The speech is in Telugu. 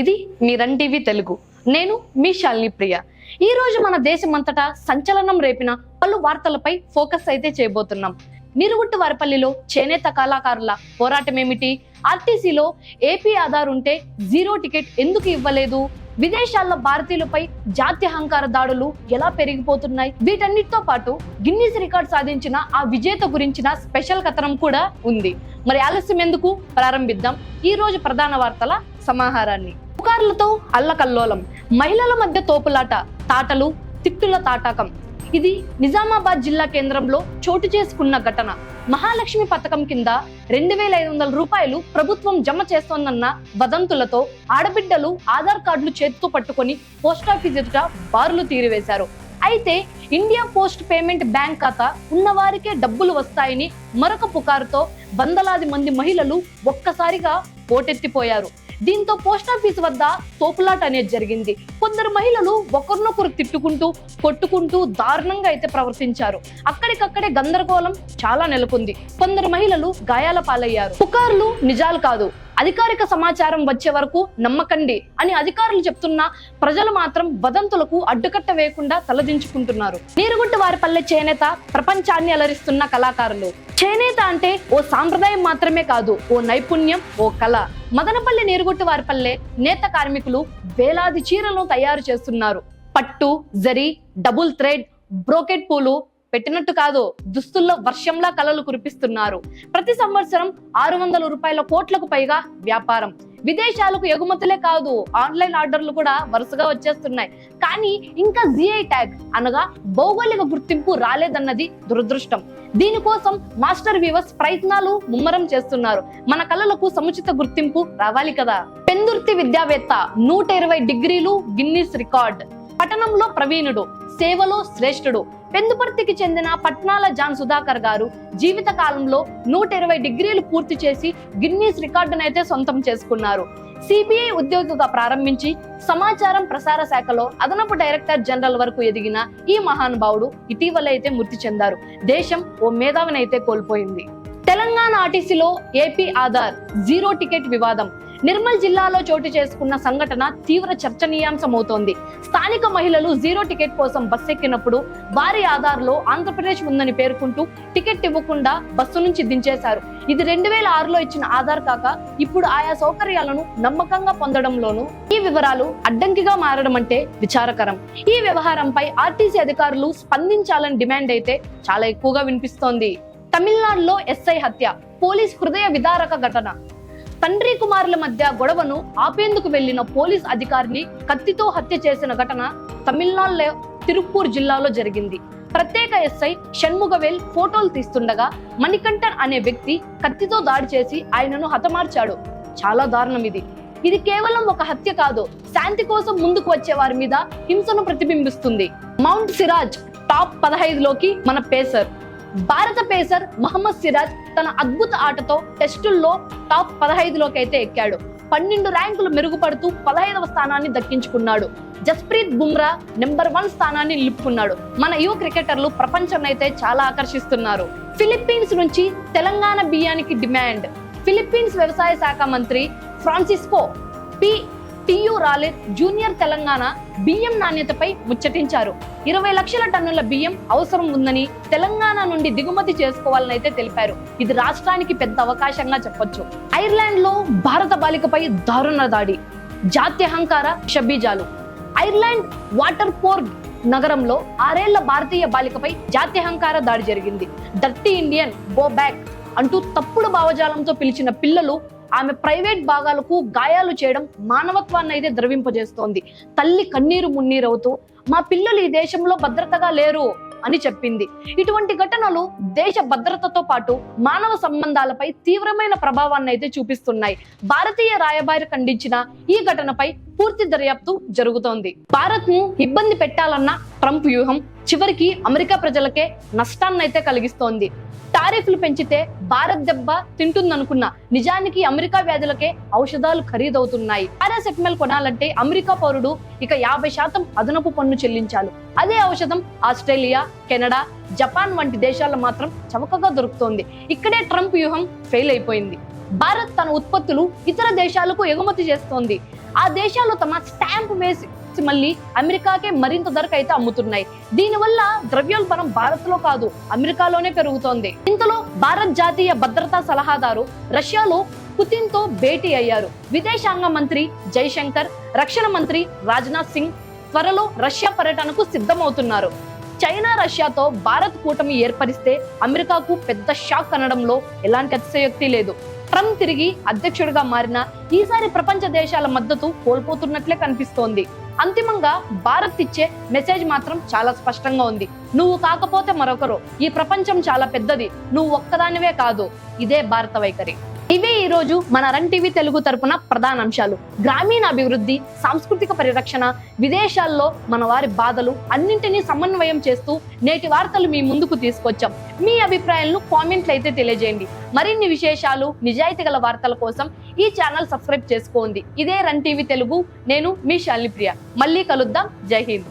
ఇది మీ రన్ టీవీ తెలుగు. నేను మీ శాలిని ప్రియ. ఈ రోజు మన దేశమంతటా సంచలనం రేపిన పలు వార్తలపై ఫోకస్ అయితే చేయబోతున్నాం. నిరుగుట్టు వారిపల్లిలో చేనేత కళాకారుల పోరాటం ఏమిటి ఆర్టీసీలో ఏపీ ఆధార్ ఉంటే జీరో టికెట్ ఎందుకు ఇవ్వలేదు? విదేశాల్లో భారతీయులపై జాత్యహంకార దాడులు ఎలా పెరిగిపోతున్నాయి? వీటన్నిటితో పాటు గిన్నీస్ రికార్డ్ సాధించిన ఆ విజేత గురించిన స్పెషల్ కథనం కూడా ఉంది. మరి ఆలస్యం ఎందుకు? ప్రారంభిద్దాం. ఈ రోజు ప్రధాన వార్తల సమాహారాన్ని. పుకార్లతో అల్లకల్లోలం. మహిళల మధ్య తోపులాట తాటలు తిట్టుల తాటాకం. ఇది నిజామాబాద్ జిల్లా కేంద్రంలో చోటు చేసుకున్న ఘటన. మహాలక్ష్మి పథకం కింద రెండు వేల ఐదు వందల రూపాయలు ప్రభుత్వం జమ చేస్తోందన్న వదంతులతో ఆడబిడ్డలు ఆధార్ కార్డులు చేతితో పట్టుకొని పోస్టాఫీస్ ఎదుట బారులు తీరివేశారు. అయితే ఇండియా పోస్ట్ పేమెంట్ బ్యాంక్ ఖాతా ఉన్నవారికే డబ్బులు వస్తాయని మరొక పుకారుతో వందలాది మంది మహిళలు ఒక్కసారిగా పోటెత్తిపోయారు దీంతో పోస్టాఫీస్ వద్ద తోపులాట అనేది జరిగింది. కొందరు మహిళలు ఒకరినొకరు తిట్టుకుంటూ కొట్టుకుంటూ దారుణంగా అయితే ప్రవర్తించారు. అక్కడికక్కడే గందరగోళం చాలా నెలకొంది. కొందరు మహిళలు గాయాల పాలయ్యారు. పుకార్లు నిజాలు కాదు. అధికారిక సమాచారం వచ్చే వరకు నమ్మకండి అని అధికారులు చెప్తున్నా ప్రజలు మాత్రం వదంతులకు అడ్డుకట్ట వేయకుండా తలదించుకుంటున్నారు. నీరుగుట్టు వారిపల్లె చేనేత ప్రపంచాన్ని అలరిస్తున్న కళాకారులు. చేనేత అంటే ఓ సాంప్రదాయం మాత్రమే కాదు ఓ నైపుణ్యం ఓ కళ. మదనపల్లి నీరుగుట్టు వారిపల్లె నేత కార్మికులు వేలాది చీరలను తయారు చేస్తున్నారు. పట్టు జరీ డబుల్ థ్రెడ్ బ్రోకెట్ పూలు పెట్టినట్టు కాదు దుస్తుల్లో వర్షంలా కలలు కురిపిస్తున్నారు. ప్రతి సంవత్సరం ఆరు వందల రూపాయల కోట్లకు పైగా వ్యాపారం. విదేశాలకు ఎగుమతులే కాదు ఆన్లైన్ ఆర్డర్లు కూడా వరుసగా వచ్చేస్తున్నాయి. కానీ ఇంకా జిఐ ట్యాగ్ అనగా భౌగోళిక గుర్తింపు రాలేదన్నది దురదృష్టం. దీనికోసం మాస్టర్ వీవర్స్ ప్రయత్నాలు ముమ్మరం చేస్తున్నారు. మన కళలకు సముచిత గుర్తింపు రావాలి కదా? పెందుర్తి విద్యావేత్త నూట ఇరవై డిగ్రీలు గిన్నీస్ రికార్డ్. పట్టణంలో ప్రవీణుడు సేవలో శ్రేష్ఠుడు. పెందుపర్తికి చెందిన పట్నాల జాన్ సుధాకర్ గారు జీవిత కాలంలో నూట ఇరవై డిగ్రీలు పూర్తి చేసి గిన్నీస్ రికార్డునైతే సొంతం చేసుకున్నారు. సిబిఐ ఉద్యోగిగా ప్రారంభించి సమాచారం ప్రసార శాఖలో అదనపు డైరెక్టర్ జనరల్ వరకు ఎదిగిన ఈ మహానుభావుడు ఇటీవల అయితే మృతి చెందారు. దేశం ఓ మేధావినైతే కోల్పోయింది. తెలంగాణ ఆర్టీసీలో ఏపీ ఆధార్ జీరో టికెట్ వివాదం. నిర్మల్ జిల్లాలో చోటు చేసుకున్న సంఘటన తీవ్ర చర్చనీయాంశమవుతోంది. స్థానిక మహిళలు జీరో టికెట్ కోసం బస్సు ఎక్కినప్పుడు వారి ఆధార్లో ఆంధ్రప్రదేశ్ ఉందని పేర్కొంటూ టికెట్ ఇవ్వకుండా బస్సు నుంచి దించేశారు. ఇది రెండు వేల ఆరులో ఇచ్చిన ఆధార్ కాక ఇప్పుడు ఆయా సౌకర్యాలను నమ్మకంగా పొందడంలోనూ ఈ వివరాలు అడ్డంకిగా మారడం అంటే విచారకరం. ఈ వ్యవహారంపై ఆర్టీసీ అధికారులు స్పందించాలని డిమాండ్ అయితే చాలా ఎక్కువగా వినిపిస్తోంది. తమిళనాడులో ఎస్ఐ హత్య పోలీస్ హృదయ విదారక ఘటన. తండ్రి కుమారుల మధ్య గొడవను ఆపేందుకు వెళ్ళిన పోలీస్ అధికారిని కత్తితో హత్య చేసిన ఘటన తమిళనాడులో తిరుప్పూర్ జిల్లాలో జరిగింది. ప్రత్యేక ఎస్ఐ షణ్ముగవేల్ ఫోటోలు తీస్తుండగా మణికంఠన్ అనే వ్యక్తి కత్తితో దాడి చేసి ఆయనను హతమార్చాడు. చాలా దారుణం ఇది. ఇది కేవలం ఒక హత్య కాదు శాంతి కోసం ముందుకు వచ్చే వారి మీద హింసను ప్రతిబింబిస్తుంది. మౌంట్ సిరాజ్ టాప్ పదహైదులోకి మన పేసర్. భారత పేసర్ మహమ్మద్ సిరాజ్ తన అద్భుత ఆటతో టెస్టుల్లో టాప్ పదహైదులోకి అయితే ఎక్కాడు. పన్నెండు ర్యాంకులు మెరుగుపడుతూ పదహైదవ స్థానాన్ని దక్కించుకున్నాడు. జస్ప్రీత్ బుమ్రా నెంబర్ వన్ స్థానాన్ని నిలుపుకున్నాడు. మన యువ క్రికెటర్లు ప్రపంచం అయితే చాలా ఆకర్షిస్తున్నారు. ఫిలిప్పీన్స్ నుంచి తెలంగాణ బియ్యానికి డిమాండ్. ఫిలిప్పీన్స్ వ్యవసాయ శాఖ మంత్రి Francisco P. Tiu Laurel junior Telangana బియ్యం నాణ్యతపై ముచ్చటించారు. ఇరవై లక్షల టన్నుల బియ్యం అవసరం ఉందని తెలంగాణ నుండి దిగుమతి చేసుకోవాలని అయితే తెలిపారు. ఇది రాష్ట్రానికి పెద్ద అవకాశంగా చెప్పొచ్చు. ఐర్లాండ్లో భారత బాలికపై దారుణ దాడి జాత్యహంకార షబీజాలు ఐర్లాండ్ వాటర్ పోర్గ్ నగరంలో ఆరేళ్ళ భారతీయ బాలికపై జాత్యహంకార దాడి జరిగింది. డర్టీ ఇండియన్ గో బ్యాక్ అంటూ తప్పుడు భావజాలంతో పిలిచిన పిల్లలు ఆమె ప్రైవేట్ భాగాలకు గాయాలు చేయడం మానవత్వాన్ని అయితే ద్రవింపజేస్తోంది. తల్లి కన్నీరు మున్నీరవుతూ మా పిల్లలు ఈ దేశంలో భద్రతగా లేరు అని చెప్పింది. ఇటువంటి ఘటనలు దేశ భద్రతతో పాటు మానవ సంబంధాలపై తీవ్రమైన ప్రభావాన్ని అయితే చూపిస్తున్నాయి. భారతీయ రాయబారి ఖండించిన ఈ ఘటనపై పూర్తి దర్యాప్తు జరుగుతోంది. భారత్ను ఇబ్బంది పెట్టాలన్న ట్రంప్ వ్యూహం చివరికి అమెరికా ప్రజలకే నష్టాన్ని అయితే కలిగిస్తోంది. టారిఫ్లు పెంచితే భారత్ దెబ్బ తింటుందనుకున్నా నిజానికి అమెరికా వ్యాధులకే ఔషధాలు ఖరీదవుతున్నాయి. పారాసెటమాల్ కొనాలంటే అమెరికా పౌరుడు ఇక యాభై శాతం అదనపు పన్ను చెల్లించాలి. అదే ఔషధం ఆస్ట్రేలియా కెనడా జపాన్ వంటి దేశాల్లో మాత్రం చవకగా దొరుకుతోంది. ఇక్కడే ట్రంప్ వ్యూహం ఫెయిల్ అయిపోయింది. భారత్ తన ఉత్పత్తులు ఇతర దేశాలకు ఎగుమతి చేస్తోంది. ఆ దేశాలు తమ స్టాంప్ వేసి మళ్ళీ అమెరికాకే మరింత ధరకు అయితే అమ్ముతున్నాయి. దీనివల్ల ద్రవ్యోల్బణం భారత్లో కాదు అమెరికాలోనే పెరుగుతోంది. ఇంతలో భారత్ జాతీయ భద్రతా సలహాదారు రష్యాలో పుతిన్తో భేటీ అయ్యారు. విదేశాంగ మంత్రి జైశంకర్ రక్షణ మంత్రి రాజ్నాథ్ సింగ్ త్వరలో రష్యా పర్యటనకు సిద్ధమవుతున్నారు. చైనా రష్యాతో భారత్ కూటమి ఏర్పరిస్తే అమెరికాకు పెద్ద షాక్ అనడంలో ఎలాంటి అతిశయోక్తి లేదు. ట్రంప్ తిరిగి అధ్యక్షుడిగా మారిన ఈసారి ప్రపంచ దేశాల మద్దతు కోల్పోతున్నట్లే కనిపిస్తోంది. అంతిమంగా భారత్ ఇచ్చే మెసేజ్ మాత్రం చాలా స్పష్టంగా ఉంది. నువ్వు కాకపోతే మరొకరు. ఈ ప్రపంచం చాలా పెద్దది. నువ్వు ఒక్కదానివే కాదు. ఇదే భారత వైఖరి. ఇవే ఈ రోజు మన రన్ టీవీ తెలుగు తరపున ప్రధాన అంశాలు. గ్రామీణ అభివృద్ధి సాంస్కృతిక పరిరక్షణ విదేశాల్లో మన వారి బాధలు అన్నింటినీ సమన్వయం చేస్తూ నేటి వార్తలు మీ ముందుకు తీసుకొచ్చాం. మీ అభిప్రాయాలను కామెంట్లు అయితే తెలియజేయండి. మరిన్ని విశేషాలు నిజాయితీ గల వార్తల కోసం ఈ ఛానల్ సబ్స్క్రైబ్ చేసుకోండి. ఇదే రన్ టీవీ తెలుగు. నేను మీ శాలిని ప్రియ మళ్ళీ కలుద్దాం. జై హింద్.